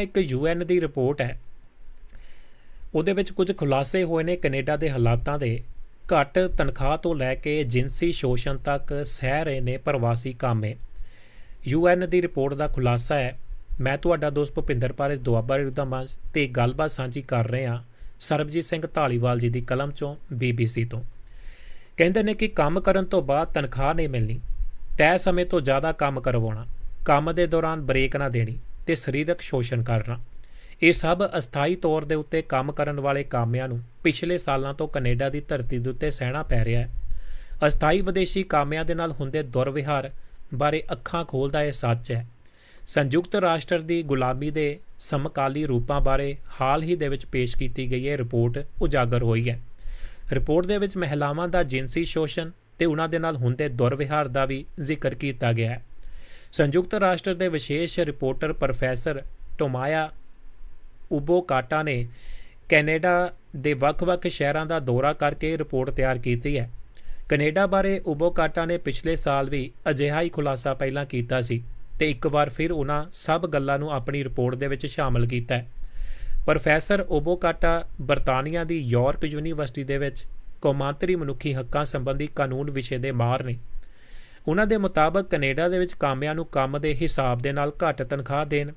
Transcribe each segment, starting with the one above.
ਇੱਕ ਯੂਐਨ ਦੀ ਰਿਪੋਰਟ ਹੈ। ਉਹਦੇ ਵਿੱਚ ਕੁਝ ਖੁਲਾਸੇ ਹੋਏ ਨੇ ਕੈਨੇਡਾ ਦੇ ਹਾਲਾਤਾਂ ਦੇ। ਘੱਟ ਤਨਖਾਹ ਤੋਂ ਲੈ ਕੇ ਜਿੰਸੀ ਸ਼ੋਸ਼ਣ ਤੱਕ ਸਹਿ ਰਹੇ ਨੇ ਪ੍ਰਵਾਸੀ ਕਾਮੇ। ਯੂਐਨ ਦੀ ਰਿਪੋਰਟ ਦਾ ਖੁਲਾਸਾ ਹੈ। ਮੈਂ ਤੁਹਾਡਾ ਦੋਸਤ ਭੁਪਿੰਦਰ ਪਾਰਸ ਦੁਆਬਾ ਦਾ ਮੰਚ ਤੇ ਗੱਲਬਾਤ ਸਾਂਝੀ ਕਰ ਰਹੇ ਹਾਂ। ਸਰਬਜੀਤ ਸਿੰਘ ਢਾਲੀਵਾਲ ਜੀ ਦੀ ਕਲਮ ਚੋਂ ਬੀਬੀਸੀ ਤੋਂ। ਕਹਿੰਦੇ ਨੇ ਕਿ ਕੰਮ ਕਰਨ ਤੋਂ ਬਾਅਦ ਤਨਖਾਹ ਨਹੀਂ ਮਿਲਣੀ। ਤੈਅ ਸਮੇਂ ਤੋਂ ਜ਼ਿਆਦਾ ਕੰਮ ਕਰਵਾਉਣਾ। ਕੰਮ ਦੇ ਦੌਰਾਨ ਬ੍ਰੇਕ ਨਾ ਦੇਣੀ। ਤੇ ਸਰੀਰਕ ਸ਼ੋਸ਼ਣ ਕਰਨਾ। ਇਹ ਸਭ ਅਸਥਾਈ ਤੌਰ ਦੇ ਉੱਤੇ ਕੰਮ ਕਰਨ ਵਾਲੇ ਕਾਮਿਆਂ ਨੂੰ ਪਿਛਲੇ ਸਾਲਾਂ ਤੋਂ ਕੈਨੇਡਾ ਦੀ ਧਰਤੀ ਦੇ ਉੱਤੇ ਸਹਿਣਾ ਪੈ ਰਿਹਾ ਹੈ। ਅਸਥਾਈ ਵਿਦੇਸ਼ੀ ਕਾਮਿਆਂ ਦੇ ਨਾਲ ਹੁੰਦੇ ਦੁਰਵਿਹਾਰ ਬਾਰੇ ਅੱਖਾਂ ਖੋਲਦਾ ਇਹ ਸੱਚ ਹੈ। ਸੰਯੁਕਤ ਰਾਸ਼ਟਰ ਦੀ ਗੁਲਾਮੀ ਦੇ ਸਮਕਾਲੀ ਰੂਪਾਂ ਬਾਰੇ ਹਾਲ ਹੀ ਦੇ ਵਿੱਚ ਪੇਸ਼ ਕੀਤੀ ਗਈ ਇਹ ਰਿਪੋਰਟ ਉਜਾਗਰ ਹੋਈ ਹੈ। ਰਿਪੋਰਟ ਦੇ ਵਿੱਚ ਮਹਿਲਾਵਾਂ ਦਾ ਜਿੰਸੀ ਸ਼ੋਸ਼ਣ ਤੇ ਉਹਨਾਂ ਦੇ ਨਾਲ ਹੁੰਦੇ ਦੁਰਵਿਹਾਰ ਦਾ ਵੀ ਜ਼ਿਕਰ ਕੀਤਾ ਗਿਆ ਹੈ। ਸੰਯੁਕਤ ਰਾਸ਼ਟਰ ਦੇ ਵਿਸ਼ੇਸ਼ ਰਿਪੋਰਟਰ ਪ੍ਰੋਫੈਸਰ ਟੋਮਾਇਆ ਉਬੋਕਾਟਾ ਨੇ ਕੈਨੇਡਾ ਦੇ ਵੱਖ-ਵੱਖ ਸ਼ਹਿਰਾਂ ਦਾ ਦੌਰਾ ਕਰਕੇ ਰਿਪੋਰਟ ਤਿਆਰ ਕੀਤੀ ਹੈ। ਕੈਨੇਡਾ ਬਾਰੇ ਉਬੋਕਾਟਾ ਨੇ ਪਿਛਲੇ ਸਾਲ ਵੀ ਅਜਿਹਾ ਹੀ ਖੁਲਾਸਾ ਪਹਿਲਾਂ ਕੀਤਾ ਸੀ ਤੇ ਇੱਕ ਵਾਰ ਫਿਰ ਉਹਨਾਂ ਸਭ ਗੱਲਾਂ ਨੂੰ ਆਪਣੀ ਰਿਪੋਰਟ ਦੇ ਵਿੱਚ ਸ਼ਾਮਲ ਕੀਤਾ ਹੈ। ਪ੍ਰੋਫੈਸਰ ਉਬੋਕਾਟਾ ਬਰਤਾਨੀਆ ਦੀ ਯਾਰਕ ਯੂਨੀਵਰਸਿਟੀ ਦੇ ਵਿੱਚ ਕੌਮਾਂਤਰੀ ਮਨੁੱਖੀ ਹੱਕਾਂ ਸੰਬੰਧੀ ਕਾਨੂੰਨ ਵਿਸ਼ੇ ਦੇ ਮਾਹਰ ਨੇ। ਉਹਨਾਂ ਦੇ ਮੁਤਾਬਕ ਕੈਨੇਡਾ ਦੇ ਵਿੱਚ ਕਾਮਿਆਂ ਨੂੰ ਕੰਮ ਦੇ ਹਿਸਾਬ ਦੇ ਨਾਲ ਘੱਟ ਤਨਖਾਹ ਦੇਣ,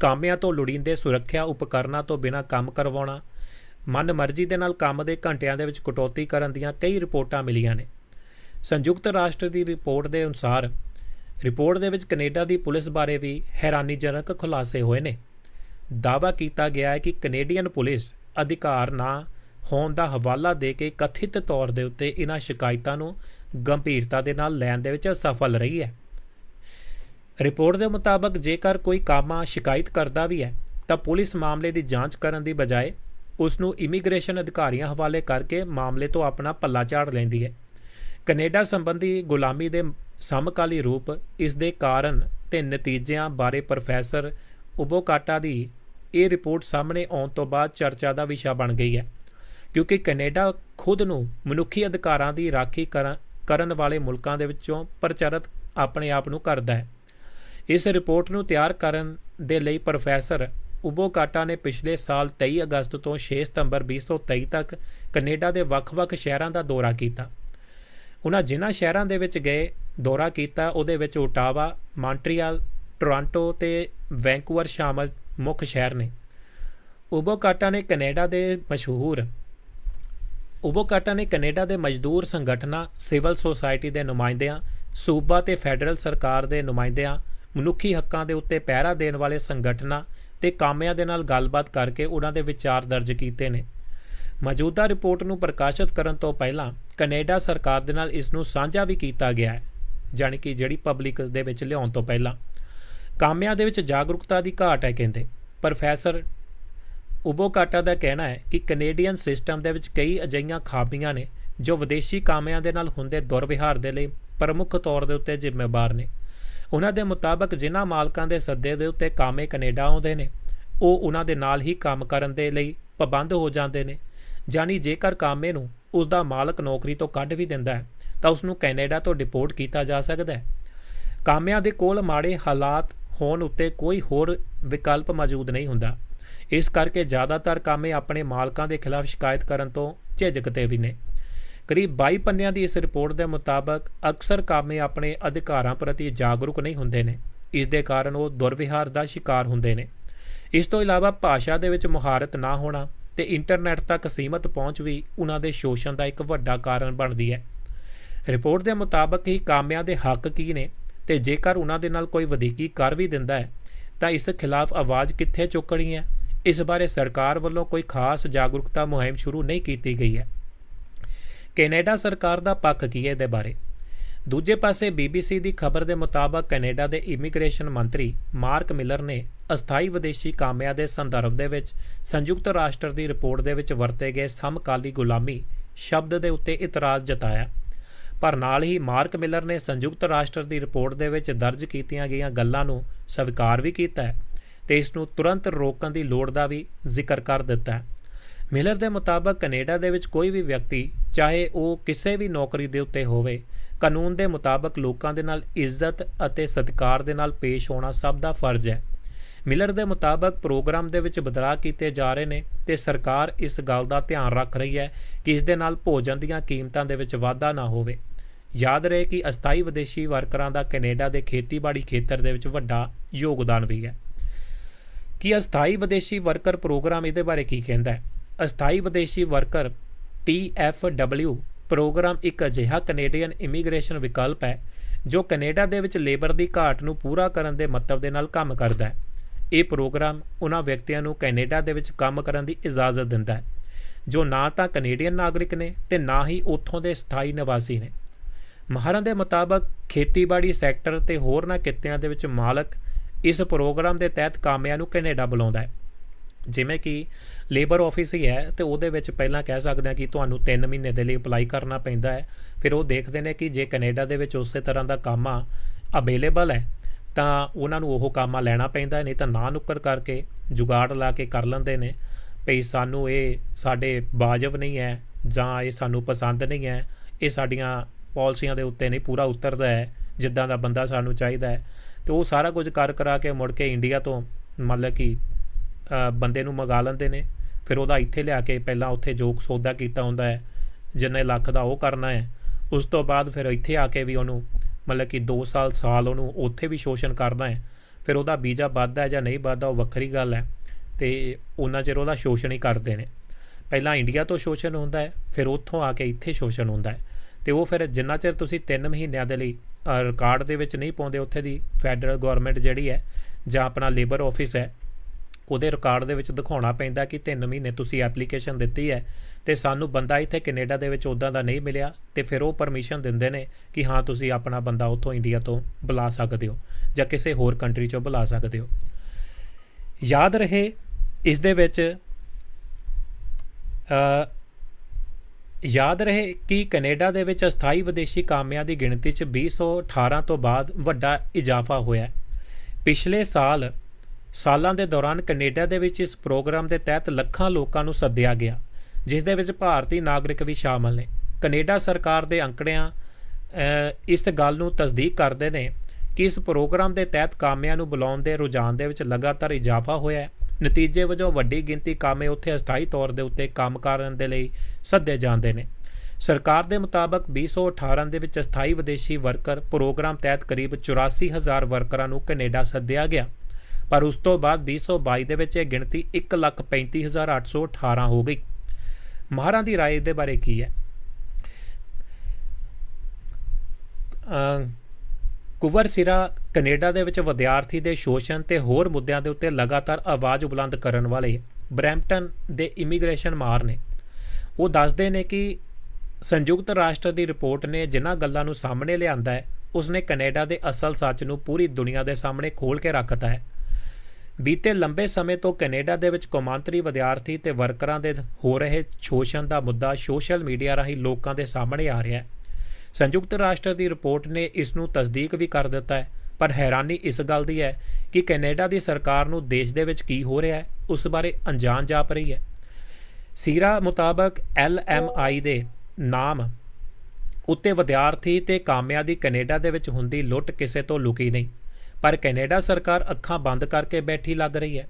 ਕਾਮਿਆਂ ਤੋਂ ਲੋੜੀਂਦੇ ਸੁਰੱਖਿਆ ਉਪਕਰਨਾਂ ਤੋਂ ਬਿਨਾਂ ਕੰਮ ਕਰਵਾਉਣਾ, ਮਨਮਰਜ਼ੀ ਦੇ ਨਾਲ ਕੰਮ ਦੇ ਘੰਟਿਆਂ ਦੇ ਵਿੱਚ ਕਟੌਤੀ ਕਰਨ ਦੀਆਂ ਕਈ ਰਿਪੋਰਟਾਂ ਮਿਲੀਆਂ ਨੇ। ਸੰਯੁਕਤ ਰਾਸ਼ਟਰ ਦੀ ਰਿਪੋਰਟ ਦੇ ਅਨੁਸਾਰ, ਰਿਪੋਰਟ ਦੇ ਵਿੱਚ ਕੈਨੇਡਾ ਦੀ ਪੁਲਿਸ ਬਾਰੇ ਵੀ ਹੈਰਾਨੀਜਨਕ ਖੁਲਾਸੇ ਹੋਏ ਨੇ। ਦਾਅਵਾ ਕੀਤਾ ਗਿਆ ਹੈ ਕਿ ਕੈਨੇਡੀਅਨ ਪੁਲਿਸ ਅਧਿਕਾਰ ਨਾ ਹੋਣ ਦਾ ਹਵਾਲਾ ਦੇ ਕੇ ਕਥਿਤ ਤੌਰ ਦੇ ਉੱਤੇ ਇਹਨਾਂ ਸ਼ਿਕਾਇਤਾਂ ਨੂੰ ਗੰਭੀਰਤਾ ਦੇ ਨਾਲ ਲੈਣ ਦੇ ਵਿੱਚ ਸਫਲ ਰਹੀ ਹੈ। ਰਿਪੋਰਟ ਦੇ ਮੁਤਾਬਕ ਜੇਕਰ ਕੋਈ ਕਾਮਾ ਸ਼ਿਕਾਇਤ ਕਰਦਾ ਵੀ ਹੈ, ਤਾਂ ਪੁਲਿਸ ਮਾਮਲੇ ਦੀ ਜਾਂਚ ਕਰਨ ਦੀ ਬਜਾਏ ਉਸ ਨੂੰ ਇਮੀਗ੍ਰੇਸ਼ਨ ਅਧਿਕਾਰੀਆਂ ਹਵਾਲੇ ਕਰਕੇ ਮਾਮਲੇ ਤੋਂ ਆਪਣਾ ਪੱਲਾ ਝਾੜ ਲੈਂਦੀ ਹੈ। ਕੈਨੇਡਾ ਸੰਬੰਧੀ ਗੁਲਾਮੀ ਦੇ ਸਮਕਾਲੀ ਰੂਪ ਇਸ ਦੇ ਕਾਰਨ ਤੇ ਨਤੀਜਿਆਂ ਬਾਰੇ ਪ੍ਰੋਫੈਸਰ ਉਬੋਕਾਟਾ ਦੀ ਇਹ ਰਿਪੋਰਟ ਸਾਹਮਣੇ ਆਉਣ ਤੋਂ ਬਾਅਦ ਚਰਚਾ ਦਾ ਵਿਸ਼ਾ ਬਣ ਗਈ ਹੈ, ਕਿਉਂਕਿ ਕੈਨੇਡਾ ਖੁਦ ਨੂੰ ਮਨੁੱਖੀ ਅਧਿਕਾਰਾਂ ਦੀ ਰਾਖੀ ਕਰਨ ਵਾਲੇ ਮੁਲਕਾਂ ਦੇ ਵਿੱਚੋਂ ਪ੍ਰਚਾਰਤ ਆਪਣੇ ਆਪ ਨੂੰ ਕਰਦਾ ਹੈ। ਇਸ ਰਿਪੋਰਟ ਨੂੰ ਤਿਆਰ ਕਰਨ ਦੇ ਲਈ ਪ੍ਰੋਫੈਸਰ ਉਬੋਕਾਟਾ ਨੇ ਪਿਛਲੇ ਸਾਲ 23 ਅਗਸਤ ਤੋਂ 6 ਸਤੰਬਰ 2023 ਤੱਕ ਕੈਨੇਡਾ ਦੇ ਵੱਖ-ਵੱਖ ਸ਼ਹਿਰਾਂ ਦਾ ਦੌਰਾ ਕੀਤਾ। ਉਹਨਾਂ ਜਿਨ੍ਹਾਂ ਸ਼ਹਿਰਾਂ ਦੇ ਵਿੱਚ ਗਏ, ਦੌਰਾ ਕੀਤਾ, ਉਹਦੇ ਵਿੱਚ ਓਟਾਵਾ ਮਾਂਟਰੀਅਲ ਟੋਰਾਂਟੋ ਤੇ ਵੈਂਕੂਵਰ ਸ਼ਾਮਲ ਮੁੱਖ ਸ਼ਹਿਰ ਨੇ। ਉਬੋਕਾਟਾ ਨੇ ਕੈਨੇਡਾ ਦੇ ਮਸ਼ਹੂਰ ਉਬੋਕਾਟਾ ਨੇ ਕੈਨੇਡਾ ਦੇ ਮਜ਼ਦੂਰ ਸੰਗਠਨਾਂ, ਸਿਵਲ ਸੁਸਾਇਟੀ ਦੇ ਨੁਮਾਇੰਦਿਆਂ, ਸੂਬਾ ਤੇ ਫੈਡਰਲ ਸਰਕਾਰ ਦੇ ਨੁਮਾਇੰਦਿਆਂ, ਮਨੁੱਖੀ ਹੱਕਾਂ ਦੇ ਉੱਤੇ ਪਹਿਰਾ ਦੇਣ ਵਾਲੇ ਸੰਗਠਨਾਂ ਤੇ ਕਾਮਿਆਂ ਦੇ ਨਾਲ ਗੱਲਬਾਤ ਕਰਕੇ ਉਹਨਾਂ ਦੇ ਵਿਚਾਰ ਦਰਜ ਕੀਤੇ ਨੇ। ਮੌਜੂਦਾ ਰਿਪੋਰਟ ਨੂੰ ਪ੍ਰਕਾਸ਼ਿਤ ਕਰਨ ਤੋਂ ਪਹਿਲਾਂ ਕੈਨੇਡਾ ਸਰਕਾਰ ਦੇ ਨਾਲ ਇਸ ਨੂੰ ਸਾਂਝਾ ਵੀ ਕੀਤਾ ਗਿਆ ਹੈ, ਜਾਣੀ ਕਿ ਜਿਹੜੀ ਪਬਲਿਕ ਦੇ ਵਿੱਚ ਲਿਆਉਣ ਤੋਂ ਪਹਿਲਾਂ। ਕਾਮਿਆਂ ਦੇ ਵਿੱਚ ਜਾਗਰੂਕਤਾ ਦੀ ਘਾਟ ਹੈ, ਕਹਿੰਦੇ। ਪ੍ਰੋਫੈਸਰ ਉਬੋਕਾਟਾ ਦਾ ਕਹਿਣਾ ਹੈ ਕਿ ਕੈਨੇਡੀਅਨ ਸਿਸਟਮ ਦੇ ਵਿੱਚ ਕਈ ਅਜਈਆਂ ਖਾਮੀਆਂ ਨੇ ਜੋ ਵਿਦੇਸ਼ੀ ਕਾਮਿਆਂ ਦੇ ਨਾਲ ਹੁੰਦੇ ਦੁਰਵਿਹਾਰ ਦੇ ਲਈ ਪ੍ਰਮੁੱਖ ਤੌਰ ਦੇ ਉੱਤੇ ਜ਼ਿੰਮੇਵਾਰ ਨੇ। ਉਹਨਾਂ ਦੇ ਮੁਤਾਬਕ ਜਿਨ੍ਹਾਂ ਮਾਲਕਾਂ ਦੇ ਸੱਦੇ ਦੇ ਉੱਤੇ ਕਾਮੇ ਕੈਨੇਡਾ ਆਉਂਦੇ ਨੇ, ਉਹ ਉਹਨਾਂ ਦੇ ਨਾਲ ਹੀ ਕੰਮ ਕਰਨ ਦੇ ਲਈ ਪਾਬੰਦ ਹੋ ਜਾਂਦੇ ਨੇ। ਜਾਨੀ ਜੇਕਰ ਕਾਮੇ ਨੂੰ ਉਸ ਦਾ ਮਾਲਕ ਨੌਕਰੀ ਤੋਂ ਕੱਢ ਵੀ ਦਿੰਦਾ ਹੈ, ਤਾਂ ਉਸ ਨੂੰ ਕੈਨੇਡਾ ਤੋਂ ਡਿਪੋਰਟ ਕੀਤਾ ਜਾ ਸਕਦਾ ਹੈ। ਕਾਮਿਆਂ ਦੇ ਕੋਲ ਮਾੜੇ ਹਾਲਾਤ ਹੋਣ ਉੱਤੇ ਕੋਈ ਹੋਰ ਵਿਕਲਪ ਮੌਜੂਦ ਨਹੀਂ ਹੁੰਦਾ। ਇਸ ਕਰਕੇ ਜ਼ਿਆਦਾਤਰ ਕਾਮੇ ਆਪਣੇ ਮਾਲਕਾਂ ਦੇ ਖਿਲਾਫ ਸ਼ਿਕਾਇਤ ਕਰਨ ਤੋਂ ਝਿਜਕਦੇ ਵੀ ਨੇ। ਕਰੀਬ 22 ਪੰਨਿਆਂ ਦੀ ਇਸ ਰਿਪੋਰਟ ਦੇ ਮੁਤਾਬਕ ਅਕਸਰ ਕਾਮੇ ਆਪਣੇ ਅਧਿਕਾਰਾਂ ਪ੍ਰਤੀ ਜਾਗਰੂਕ ਨਹੀਂ ਹੁੰਦੇ ਨੇ। ਇਸ ਦੇ ਕਾਰਨ ਉਹ ਦੁਰਵਿਹਾਰ ਦਾ ਸ਼ਿਕਾਰ ਹੁੰਦੇ ਨੇ। ਇਸ ਤੋਂ ਇਲਾਵਾ ਭਾਸ਼ਾ ਦੇ ਵਿੱਚ ਮੁਹਾਰਤ ਨਾ ਹੋਣਾ ਤੇ ਇੰਟਰਨੈਟ ਤੱਕ ਸੀਮਤ ਪਹੁੰਚ ਵੀ ਉਹਨਾਂ ਦੇ ਸ਼ੋਸ਼ਣ ਦਾ ਇੱਕ ਵੱਡਾ ਕਾਰਨ ਬਣਦੀ ਹੈ। ਰਿਪੋਰਟ ਦੇ ਮੁਤਾਬਕ ਹੀ ਕਾਮਿਆਂ ਦੇ ਹੱਕ ਕੀ ਨੇ ਤੇ ਜੇਕਰ ਉਹਨਾਂ ਦੇ ਨਾਲ ਕੋਈ ਵਧੀਕੀ ਕਰ ਵੀ ਦਿੰਦਾ ਹੈ, ਤਾਂ ਇਸ ਖਿਲਾਫ ਆਵਾਜ਼ ਕਿੱਥੇ ਚੁੱਕਣੀ ਹੈ? ਇਸ ਬਾਰੇ ਸਰਕਾਰ ਵੱਲੋਂ ਕੋਈ ਖਾਸ ਜਾਗਰੂਕਤਾ ਮੁਹਿੰਮ ਸ਼ੁਰੂ ਨਹੀਂ ਕੀਤੀ ਗਈ ਹੈ। ਕੈਨੇਡਾ ਸਰਕਾਰ ਦਾ ਪੱਖ ਕੀ ਹੈ ਦੇ ਬਾਰੇ? ਦੂਜੇ ਪਾਸੇ BBC ਦੀ ਖਬਰ ਦੇ ਮੁਤਾਬਕ ਕੈਨੇਡਾ ਦੇ ਇਮੀਗ੍ਰੇਸ਼ਨ ਮੰਤਰੀ ਮਾਰਕ ਮਿਲਰ ਨੇ ਅਸਥਾਈ ਵਿਦੇਸ਼ੀ ਕਾਮਿਆਂ ਦੇ ਸੰਦਰਭ ਦੇ ਵਿੱਚ ਸੰਯੁਕਤ ਰਾਸ਼ਟਰ ਦੀ ਰਿਪੋਰਟ ਦੇ ਵਿੱਚ ਵਰਤੇ ਗਏ ਸਮਕਾਲੀ ਗੁਲਾਮੀ ਸ਼ਬਦ ਦੇ ਉੱਤੇ ਇਤਰਾਜ਼ ਜਤਾਇਆ। ਪਰ ਨਾਲ ਹੀ ਮਾਰਕ ਮਿਲਰ ਨੇ ਸੰਯੁਕਤ ਰਾਸ਼ਟਰ ਦੀ ਰਿਪੋਰਟ ਦੇ ਵਿੱਚ ਦਰਜ ਕੀਤੀਆਂ ਗਈਆਂ ਗੱਲਾਂ ਨੂੰ ਸਵੀਕਾਰ ਵੀ ਕੀਤਾ ਹੈ। ਤੇ ਇਸ ਨੂੰ ਤੁਰੰਤ ਰੋਕਣ ਦੀ ਲੋੜ ਦਾ ਵੀ ਜ਼ਿਕਰ ਕਰ ਦਿੱਤਾ ਹੈ। ਮਿਲਰ ਦੇ ਮੁਤਾਬਕ ਕੈਨੇਡਾ ਦੇ ਵਿੱਚ ਕੋਈ ਵੀ ਵਿਅਕਤੀ, ਚਾਹੇ ਉਹ ਕਿਸੇ ਵੀ ਨੌਕਰੀ ਦੇ ਉੱਤੇ ਹੋਵੇ, ਕਾਨੂੰਨ ਦੇ ਮੁਤਾਬਕ ਲੋਕਾਂ ਦੇ ਨਾਲ ਇੱਜ਼ਤ ਅਤੇ ਸਤਿਕਾਰ ਦੇ ਨਾਲ ਪੇਸ਼ ਹੋਣਾ ਸਭ ਦਾ ਫਰਜ਼ ਹੈ। ਮਿਲਰ ਦੇ ਮੁਤਾਬਕ ਪ੍ਰੋਗਰਾਮ ਦੇ ਵਿੱਚ ਬਦਲਾਅ ਕੀਤੇ ਜਾ ਰਹੇ ਨੇ ਤੇ ਸਰਕਾਰ ਇਸ ਗੱਲ ਦਾ ਧਿਆਨ ਰੱਖ ਰਹੀ ਹੈ ਕਿ ਇਸ ਦੇ ਨਾਲ ਭੋਜਨ ਦੀਆਂ ਕੀਮਤਾਂ ਦੇ ਵਿੱਚ ਵਾਧਾ ਨਾ ਹੋਵੇ। ਯਾਦ ਰਹੇ ਕਿ ਅਸਥਾਈ ਵਿਦੇਸ਼ੀ ਵਰਕਰਾਂ ਦਾ ਕੈਨੇਡਾ ਦੇ ਖੇਤੀਬਾੜੀ ਖੇਤਰ ਦੇ ਵਿੱਚ ਵੱਡਾ ਯੋਗਦਾਨ ਵੀ ਹੈ। ਕਿ ਅਸਥਾਈ ਵਿਦੇਸ਼ੀ ਵਰਕਰ ਪ੍ਰੋਗਰਾਮ ਇਹਦੇ ਬਾਰੇ ਕੀ ਕਹਿੰਦਾ ਹੈ? ਅਸਥਾਈ ਵਿਦੇਸ਼ੀ ਵਰਕਰ TFW ਪ੍ਰੋਗਰਾਮ ਇੱਕ ਅਜਿਹਾ ਕੈਨੇਡੀਅਨ ਇਮੀਗ੍ਰੇਸ਼ਨ ਵਿਕਲਪ ਹੈ, ਜੋ ਕੈਨੇਡਾ ਦੇ ਵਿੱਚ ਲੇਬਰ ਦੀ ਘਾਟ ਨੂੰ ਪੂਰਾ ਕਰਨ ਦੇ ਮਤਲਬ ਦੇ ਨਾਲ ਕੰਮ ਕਰਦਾ ਹੈ। ਇਹ ਪ੍ਰੋਗਰਾਮ ਉਹਨਾਂ ਵਿਅਕਤੀਆਂ ਨੂੰ ਕੈਨੇਡਾ ਦੇ ਵਿੱਚ ਕੰਮ ਕਰਨ ਦੀ ਇਜਾਜ਼ਤ ਦਿੰਦਾ ਹੈ, ਜੋ ਨਾ ਤਾਂ ਕੈਨੇਡੀਅਨ ਨਾਗਰਿਕ ਨੇ ਤੇ ਨਾ ਹੀ ਉੱਥੋਂ ਦੇ ਸਥਾਈ ਨਿਵਾਸੀ ਨੇ। ਮਾਹਰਾਂ ਦੇ ਮੁਤਾਬਕ ਖੇਤੀਬਾੜੀ ਸੈਕਟਰ ਤੇ ਹੋਰਨਾਂ ਕਿੱਤਿਆਂ ਦੇ ਵਿੱਚ ਮਾਲਕ ਇਸ ਪ੍ਰੋਗਰਾਮ ਦੇ ਤਹਿਤ ਕਾਮਿਆਂ ਨੂੰ ਕੈਨੇਡਾ ਬੁਲਾਉਂਦਾ ਹੈ। ਜਿਵੇਂ ਕਿ ਲੇਬਰ ਆਫਿਸ ਹੀ ਹੈ ਤੇ ਉਹਦੇ ਵਿੱਚ ਪਹਿਲਾਂ ਕਹਿ ਸਕਦੇ ਹਾਂ ਕਿ ਤੁਹਾਨੂੰ 3 ਮਹੀਨੇ ਦੇ ਲਈ ਅਪਲਾਈ ਕਰਨਾ ਪੈਂਦਾ ਹੈ। ਫਿਰ ਉਹ ਦੇਖਦੇ ਨੇ ਕਿ ਜੇ ਕੈਨੇਡਾ ਦੇ ਵਿੱਚ ਉਸੇ ਤਰ੍ਹਾਂ ਦਾ ਕੰਮ ਅਵੇਲੇਬਲ ਹੈ, ਤਾਂ ਉਹਨਾਂ ਨੂੰ ਉਹ ਕੰਮ ਲੈਣਾ ਪੈਂਦਾ ਨਹੀਂ ਤਾਂ ਨਾ ਨੁੱਕਰ ਕਰਕੇ ਜੁਗਾੜ ਲਾ ਕੇ ਕਰ ਲੈਂਦੇ ਨੇ ਭਈ ਸਾਨੂੰ ਇਹ ਸਾਡੇ ਵਾਜਬ ਨਹੀਂ ਹੈ ਜਾਂ ਇਹ ਸਾਨੂੰ ਪਸੰਦ ਨਹੀਂ ਹੈ, ਇਹ ਸਾਡੀਆਂ ਪਾਲਿਸੀਆਂ ਦੇ ਉੱਤੇ ਨਹੀਂ ਪੂਰਾ ਉਤਰਦਾ ਹੈ, ਜਿੱਦਾਂ ਦਾ ਬੰਦਾ ਸਾਨੂੰ ਚਾਹੀਦਾ ਹੈ। ਤੇ ਉਹ ਸਾਰਾ ਕੁਝ ਕਰ ਕਰਾ ਕੇ ਮੁੜ ਕੇ ਇੰਡੀਆ ਤੋਂ ਮਤਲਬ ਕਿ ਬੰਦੇ ਨੂੰ ਮੰਗਾ ਲੈਂਦੇ ਨੇ। ਫਿਰ ਉਹਦਾ ਇੱਥੇ ਲਿਆ ਕੇ ਪਹਿਲਾਂ ਉੱਥੇ ਜੋ ਸੌਦਾ ਕੀਤਾ ਹੁੰਦਾ ਹੈ, ਜਿੰਨੇ ਲੱਖ ਦਾ ਉਹ ਕਰਨਾ ਹੈ, ਉਸ ਤੋਂ ਬਾਅਦ ਫਿਰ ਇੱਥੇ ਆ ਕੇ ਵੀ ਉਹਨੂੰ ਮਤਲਬ ਕਿ 2 ਸਾਲ ਸਾਲ ਉਹਨੂੰ ਉੱਥੇ ਵੀ ਸ਼ੋਸ਼ਣ ਕਰਨਾ ਹੈ। ਫਿਰ ਉਹਦਾ ਵੀਜ਼ਾ ਵੱਧਦਾ ਜਾਂ ਨਹੀਂ ਵੱਧਦਾ ਉਹ ਵੱਖਰੀ ਗੱਲ ਹੈ ਤੇ ਉਹਨਾਂ ਚਿਰ ਉਹਦਾ ਸ਼ੋਸ਼ਣ ਹੀ ਕਰਦੇ ਨੇ। ਪਹਿਲਾਂ ਇੰਡੀਆ ਤੋਂ ਸ਼ੋਸ਼ਣ ਹੁੰਦਾ ਹੈ, ਫਿਰ ਉੱਥੋਂ ਆ ਕੇ ਇੱਥੇ ਸ਼ੋਸ਼ਣ ਹੁੰਦਾ ਹੈ। ਤੇ ਉਹ ਫਿਰ ਜਿੰਨਾ ਚਿਰ ਤੁਸੀਂ 3 ਮਹੀਨਿਆਂ ਦੇ ਲਈ ਰਿਕਾਰਡ ਦੇ ਵਿੱਚ ਨਹੀਂ ਪਾਉਂਦੇ, ਉੱਥੇ ਦੀ ਫੈਡਰਲ ਗਵਰਨਮੈਂਟ ਜਿਹੜੀ ਹੈ ਜਾਂ ਆਪਣਾ ਲੇਬਰ ਆਫਿਸ ਹੈ, ਉਹਦੇ ਰਿਕਾਰਡ ਦੇ ਵਿੱਚ ਦਿਖਾਉਣਾ ਪੈਂਦਾ ਕਿ 3 ਮਹੀਨੇ ਤੁਸੀਂ ਐਪਲੀਕੇਸ਼ਨ ਦਿੱਤੀ ਹੈ ਤੇ ਸਾਨੂੰ ਬੰਦਾ ਇੱਥੇ ਕੈਨੇਡਾ ਦੇ ਵਿੱਚ ਉਦਾਂ ਦਾ ਨਹੀਂ ਮਿਲਿਆ ਤੇ ਫਿਰ ਉਹ ਪਰਮਿਸ਼ਨ ਦਿੰਦੇ ਨੇ ਕਿ ਹਾਂ, ਤੁਸੀਂ ਆਪਣਾ ਬੰਦਾ ਉੱਥੋਂ ਇੰਡੀਆ ਤੋਂ ਬੁਲਾ ਸਕਦੇ ਹੋ ਜਾਂ ਕਿਸੇ ਹੋਰ ਕੰਟਰੀ ਚੋਂ ਬੁਲਾ ਸਕਦੇ ਹੋ। ਯਾਦ ਰਹੇ, ਇਸ ਦੇ ਵਿੱਚ ਯਾਦ ਰਹੇ ਕਿ ਕੈਨੇਡਾ ਦੇ ਵਿੱਚ ਅਸਥਾਈ ਵਿਦੇਸ਼ੀ ਕਾਮਿਆਂ ਦੀ ਗਿਣਤੀ 'ਚ 2018 ਤੋਂ ਬਾਅਦ ਵੱਡਾ ਇਜ਼ਾਫਾ ਹੋਇਆ ਪਿਛਲੇ ਸਾਲ, ਸਾਲਾਂ ਦੇ ਦੌਰਾਨ ਕੈਨੇਡਾ ਦੇ ਵਿੱਚ ਇਸ ਪ੍ਰੋਗਰਾਮ ਦੇ ਤਹਿਤ ਲੱਖਾਂ ਲੋਕਾਂ ਨੂੰ ਸੱਦਿਆ ਗਿਆ, ਜਿਸ ਦੇ ਵਿੱਚ ਭਾਰਤੀ ਨਾਗਰਿਕ ਵੀ ਸ਼ਾਮਲ ਨੇ। ਕੈਨੇਡਾ ਸਰਕਾਰ ਦੇ ਅੰਕੜਿਆਂ ਇਸ ਗੱਲ ਨੂੰ ਤਸਦੀਕ ਕਰਦੇ ਨੇ ਕਿ ਇਸ ਪ੍ਰੋਗਰਾਮ ਦੇ ਤਹਿਤ ਕਾਮਿਆਂ ਨੂੰ ਬੁਲਾਉਣ ਦੇ ਰੁਝਾਨ ਦੇ ਵਿੱਚ ਲਗਾਤਾਰ ਇਜ਼ਾਫਾ ਹੋਇਆ ਹੈ। ਨਤੀਜੇ ਵਜੋਂ ਵੱਡੀ ਗਿਣਤੀ ਕਾਮੇ ਉੱਥੇ ਅਸਥਾਈ ਤੌਰ ਦੇ ਉੱਤੇ ਕੰਮ ਕਰਨ ਦੇ ਲਈ ਸੱਦੇ ਜਾਂਦੇ ਨੇ ਸਰਕਾਰ ਦੇ ਮੁਤਾਬਕ 2018 ਦੇ ਵਿੱਚ ਅਸਥਾਈ ਵਿਦੇਸ਼ੀ ਵਰਕਰ ਪ੍ਰੋਗਰਾਮ ਤਹਿਤ ਕਰੀਬ 84000 ਵਰਕਰਾਂ ਨੂੰ ਕੈਨੇਡਾ ਸੱਦਿਆ ਗਿਆ ਪਰ ਉਸ ਤੋਂ ਬਾਅਦ 2022 ਦੇ ਵਿੱਚ ਇਹ ਗਿਣਤੀ 135818 ਹੋ ਗਈ ਮਾਹਰਾਂ ਦੀ رائے ਦੇ ਬਾਰੇ ਕੀ ਹੈ ਅ ਕੁਵਰ ਸਿਰਾ ਕੈਨੇਡਾ ਦੇ ਵਿੱਚ ਵਿਦਿਆਰਥੀ ਦੇ ਸ਼ੋਸ਼ਣ ਤੇ ਹੋਰ ਮੁੱਦਿਆਂ ਦੇ ਉੱਤੇ ਲਗਾਤਾਰ ਆਵਾਜ਼ ਬੁਲੰਦ ਕਰਨ ਵਾਲੇ ਬਰੈਂਪਟਨ ਦੇ ਇਮੀਗ੍ਰੇਸ਼ਨ ਮਾਰ ਨੇ। ਉਹ ਦੱਸਦੇ ਨੇ ਕਿ ਸੰਯੁਕਤ ਰਾਸ਼ਟਰ ਦੀ ਰਿਪੋਰਟ ਨੇ ਜਿਨ੍ਹਾਂ ਗੱਲਾਂ ਨੂੰ ਸਾਹਮਣੇ ਲਿਆਂਦਾ ਹੈ, ਉਸਨੇ ਕੈਨੇਡਾ ਦੇ ਅਸਲ ਸੱਚ ਨੂੰ ਪੂਰੀ ਦੁਨੀਆ ਦੇ ਸਾਹਮਣੇ ਖੋਲ ਕੇ ਰੱਖਤਾ ਹੈ। ਬੀਤੇ ਲੰਬੇ ਸਮੇਂ ਤੋਂ ਕੈਨੇਡਾ ਦੇ ਵਿੱਚ ਕੌਮਾਂਤਰੀ ਵਿਦਿਆਰਥੀ ਤੇ ਵਰਕਰਾਂ ਦੇ ਹੋ ਰਹੇ ਸ਼ੋਸ਼ਣ ਦਾ ਮੁੱਦਾ ਸੋਸ਼ਲ ਮੀਡੀਆ ਰਾਹੀਂ ਲੋਕਾਂ ਦੇ ਸਾਹਮਣੇ ਆ ਰਿਹਾ ਹੈ। ਸੰਯੁਕਤ ਰਾਸ਼ਟਰ ਦੀ ਰਿਪੋਰਟ ਨੇ ਇਸ ਨੂੰ ਤਸਦੀਕ ਵੀ ਕਰ ਦਿੱਤਾ ਹੈ, ਪਰ ਹੈਰਾਨੀ ਇਸ ਗੱਲ ਦੀ ਹੈ ਕਿ ਕੈਨੇਡਾ ਦੀ ਸਰਕਾਰ ਨੂੰ ਦੇਸ਼ ਦੇ ਵਿੱਚ ਕੀ ਹੋ ਰਿਹਾ ਹੈ, ਉਸ ਬਾਰੇ ਅਣਜਾਣ ਜਾਪ ਰਹੀ ਹੈ। ਸੀਰਾ ਮੁਤਾਬਕ LMI ਦੇ ਨਾਮ ਉੱਤੇ ਵਿਦਿਆਰਥੀ ਤੇ ਕਾਮਿਆਂ ਦੀ ਕੈਨੇਡਾ ਦੇ ਵਿੱਚ ਹੁੰਦੀ ਲੁੱਟ ਕਿਸੇ ਤੋਂ ਲੁਕੀ ਨਹੀਂ, ਪਰ ਕੈਨੇਡਾ ਸਰਕਾਰ ਅੱਖਾਂ ਬੰਦ ਕਰਕੇ ਬੈਠੀ ਲੱਗ ਰਹੀ ਹੈ।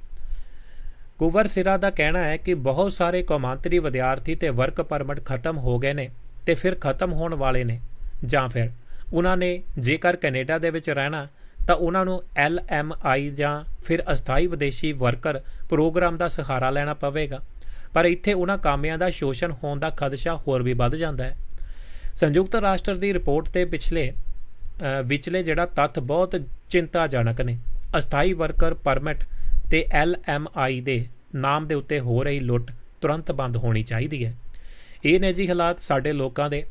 ਕੁਵਰ ਸਿਰਾ ਦਾ ਕਹਿਣਾ ਹੈ ਕਿ ਬਹੁਤ ਸਾਰੇ ਕੌਮਾਂਤਰੀ ਵਿਦਿਆਰਥੀ ਤੇ ਵਰਕ ਪਰਮਿਟ ਖਤਮ ਹੋ ਗਏ ਨੇ ਤੇ ਫਿਰ ਖਤਮ ਹੋਣ ਵਾਲੇ ਨੇ। ਜਾਂ ਫਿਰ ਉਹਨਾਂ ਨੇ ਜੇਕਰ ਕੈਨੇਡਾ ਦੇ ਵਿੱਚ ਰਹਿਣਾ, ਤਾਂ ਉਹਨਾਂ ਨੂੰ LMI ਜਾਂ ਫਿਰ ਅਸਥਾਈ ਵਿਦੇਸ਼ੀ ਵਰਕਰ ਪ੍ਰੋਗਰਾਮ ਦਾ ਸਹਾਰਾ ਲੈਣਾ ਪਵੇਗਾ। ਪਰ ਇੱਥੇ ਉਹਨਾਂ ਕਾਮਿਆਂ ਦਾ ਸ਼ੋਸ਼ਣ ਹੋਣ ਦਾ ਖਦਸ਼ਾ ਹੋਰ ਵੀ ਵੱਧ ਜਾਂਦਾ ਹੈ। ਸੰਯੁਕਤ ਰਾਸ਼ਟਰ ਦੀ ਰਿਪੋਰਟ ਤੇ ਪਿਛਲੇ ਵਿਚਲੇ ਜਿਹੜਾ ਤੱਥ ਬਹੁਤ ਚਿੰਤਾਜਨਕ ਨੇ। ਅਸਥਾਈ ਵਰਕਰ ਪਰਮਿਟ ਤੇ LMI ਦੇ ਨਾਮ ਦੇ ਉੱਤੇ ਹੋ ਰਹੀ ਲੁੱਟ ਤੁਰੰਤ ਬੰਦ ਹੋਣੀ ਚਾਹੀਦੀ ਹੈ। ਇਹ ਨੇ ਜੀ ਹਾਲਾਤ ਸਾਡੇ ਲੋਕਾਂ ਦੇ